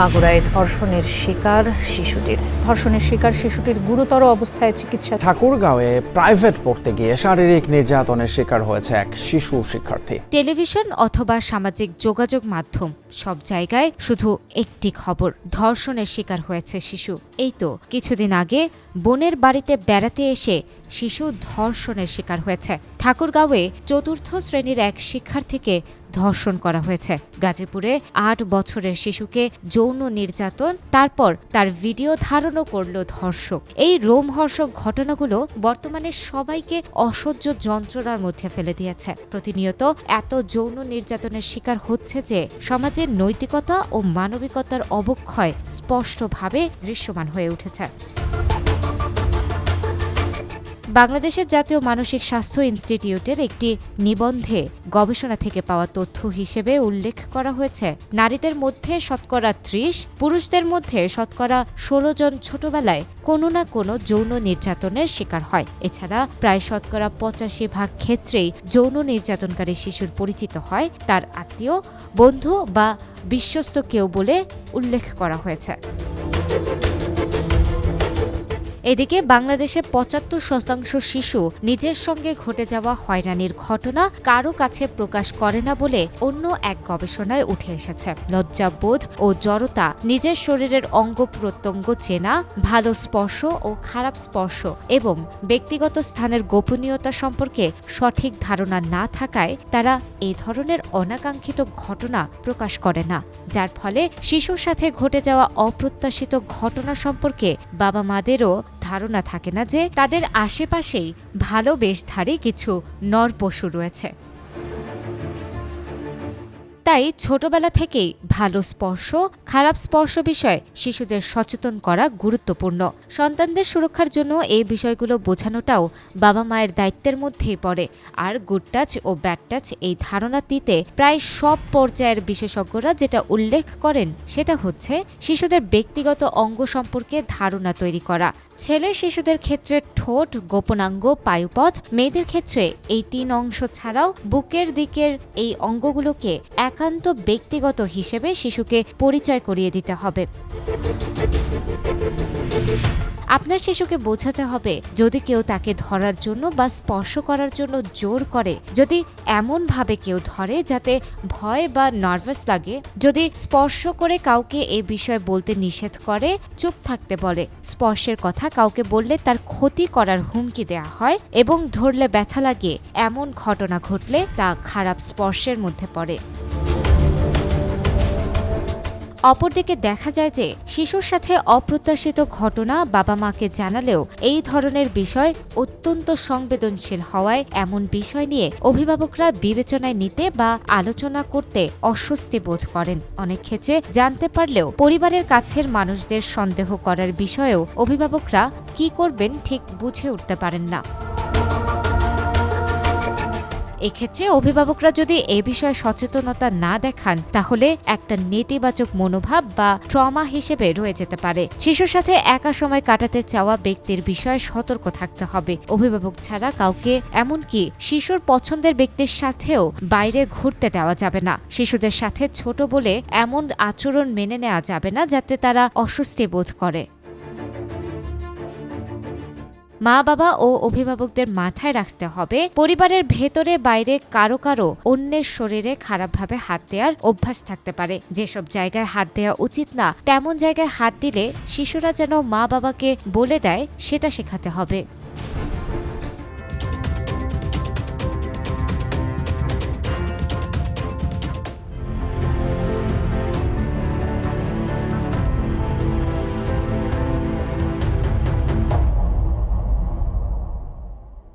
মাগুরায় ধর্ষণের শিকার শিশুটির। ধর্ষণের শিকার শিশুটির গুরুতর অবস্থায় চিকিৎসা ঠাকুরগাঁওয়ে প্রাইভেট পড়তে গিয়ে শারীরিক নির্যাতনের শিকার হয়েছে এক শিশু শিক্ষার্থী। টেলিভিশন অথবা সামাজিক যোগাযোগ মাধ্যম সব জায়গায় শুধু একটি খবর ধর্ষণের শিকার হয়েছে শিশু। এই তো কিছুদিন আগে বোনের বাড়িতে বেড়াতে এসে শিশু ধর্ষণের শিকার হয়েছে। ঠাকুরগাঁওয়ে চতুর্থ শ্রেণির এক শিক্ষার্থীকে ধর্ষণ করা হয়েছে। গাজীপুরে আট বছরের শিশুকে যৌন নির্যাতন, তারপর তার ভিডিও ধারণও করল ধর্ষক। এই রোমহর্ষক ঘটনাগুলো বর্তমানে সবাইকে অসহ্য যন্ত্রণার মধ্যে ফেলে দিয়েছে। প্রতিনিয়ত এত যৌন নির্যাতনের শিকার হচ্ছে যে সমাজের নৈতিকতা ও মানবিকতার অবক্ষয় স্পষ্টভাবে দৃশ্যমান হয়ে উঠেছে। বাংলাদেশের জাতীয় মানসিক স্বাস্থ্য ইনস্টিটিউটের একটি নিবন্ধে গবেষণা থেকে পাওয়া তথ্য হিসেবে উল্লেখ করা হয়েছে। নারীদের মধ্যে শতকরা ত্রিশ, পুরুষদের মধ্যে শতকরা ষোলো জন ছোটবেলায় কোনো না কোনো যৌন নির্যাতনের শিকার হয়। এছাড়া প্রায় শতকরা পঁচাশি ভাগ ক্ষেত্রেই যৌন নির্যাতনকারী শিশুর পরিচিত হয়। তার আত্মীয়, বন্ধু বা বিশ্বস্ত কেউ বলে উল্লেখ করা হয়েছে। এদিকে বাংলাদেশে পঁচাত্তর শতাংশ শিশু নিজের সঙ্গে ঘটে যাওয়া হয়রানির ঘটনা কারও কাছে প্রকাশ করে না বলে অন্য এক গবেষণায় উঠে এসেছে। লজ্জাবোধ ও জড়তা নিজের শরীরের অঙ্গ প্রত্যঙ্গ চেনা, ভালো স্পর্শ ও খারাপ স্পর্শ এবং ব্যক্তিগত স্থানের গোপনীয়তা সম্পর্কে সঠিক ধারণা না থাকায় তারা এই ধরনের অনাকাঙ্ক্ষিত ঘটনা প্রকাশ করে না। যার ফলে শিশুর সাথে ঘটে যাওয়া অপ্রত্যাশিত ঘটনা সম্পর্কে বাবা মাদেরও ধারণা থাকে না যে তাদের আশেপাশেই ভালো বেশধারী কিছু নর পশু রয়েছে। তাই ছোটবেলা থেকেই ভালো স্পর্শ, খারাপ স্পর্শ বিষয়ে শিশুদের সচেতন করা গুরুত্বপূর্ণ। সন্তানদের সুরক্ষার জন্য এই বিষয়গুলো বোঝানোটাও বাবা মায়ের দায়িত্বের মধ্যেই পড়ে। আর গুড টাচ ও ব্যাড টাচ এই ধারণাটিতে প্রায় সব পর্যায়ের বিশেষজ্ঞরা যেটা উল্লেখ করেন সেটা হচ্ছে শিশুদের ব্যক্তিগত অঙ্গ সম্পর্কে ধারণা তৈরি করা। ছেলে শিশুদের ক্ষেত্রে ঠোঁট, গোপনাঙ্গ, পায়ুপথ, মেয়েদের ক্ষেত্রে এই তিন অংশ ছাড়াও বুকের দিকের এই অঙ্গগুলোকে একান্ত ব্যক্তিগত হিসেবে শিশুকে পরিচয় করিয়ে দিতে হবে। আপনার শিশুকে বোঝাতে হবে যদি কেউ তাকে ধরার জন্য বা স্পর্শ করার জন্য জোর করে, যদি এমনভাবে কেউ ধরে যাতে ভয় বা নার্ভাস লাগে, যদি স্পর্শ করে কাউকে এ বিষয়ে বলতে নিষেধ করে, চুপ থাকতে বলে। স্পর্শের কথা কাউকে বললে তার ক্ষতি করার হুমকি দেয়া হয় এবং ধরলে ব্যথা লাগে। এমন ঘটনা ঘটলে তা খারাপ স্পর্শের মধ্যে পড়ে। অপরদিকে দেখা যায় যে শিশুর সাথে অপ্রত্যাশিত ঘটনা বাবা মাকে জানালেও এই ধরনের বিষয় অত্যন্ত সংবেদনশীল হওয়ায় এমন বিষয় নিয়ে অভিভাবকরা বিবেচনায় নিতে বা আলোচনা করতে অস্বস্তি বোধ করেন। অনেক ক্ষেত্রে জানতে পারলেও পরিবারের কাছের মানুষদের সন্দেহ করার বিষয়েও অভিভাবকরা কি করবেন ঠিক বুঝে উঠতে পারেন না। এক্ষেত্রে অভিভাবকরা যদি এ বিষয়ে সচেতনতা না দেখান, তাহলে একটা নেতিবাচক মনোভাব বা ট্রমা হিসেবে রয়ে যেতে পারে। শিশুর সাথে একা সময় কাটাতে চাওয়া ব্যক্তির বিষয়ে সতর্ক থাকতে হবে। অভিভাবক ছাড়া কাউকে, এমনকি শিশুর পছন্দের ব্যক্তির সাথেও বাইরে ঘুরতে দেওয়া যাবে না। শিশুদের সাথে ছোট বলে এমন আচরণ মেনে নেওয়া যাবে না, যাতে তারা অস্বস্তি বোধ করে। মা বাবা ও অভিভাবকদের মাথায় রাখতে হবে পরিবারের ভেতরে বাইরে কারও কারও অন্যের শরীরে খারাপভাবে হাত দেওয়ার অভ্যাস থাকতে পারে। যেসব জায়গায় হাত দেওয়া উচিত না, তেমন জায়গায় হাত দিলে শিশুরা যেন মা বাবাকে বলে দেয়, সেটা শেখাতে হবে।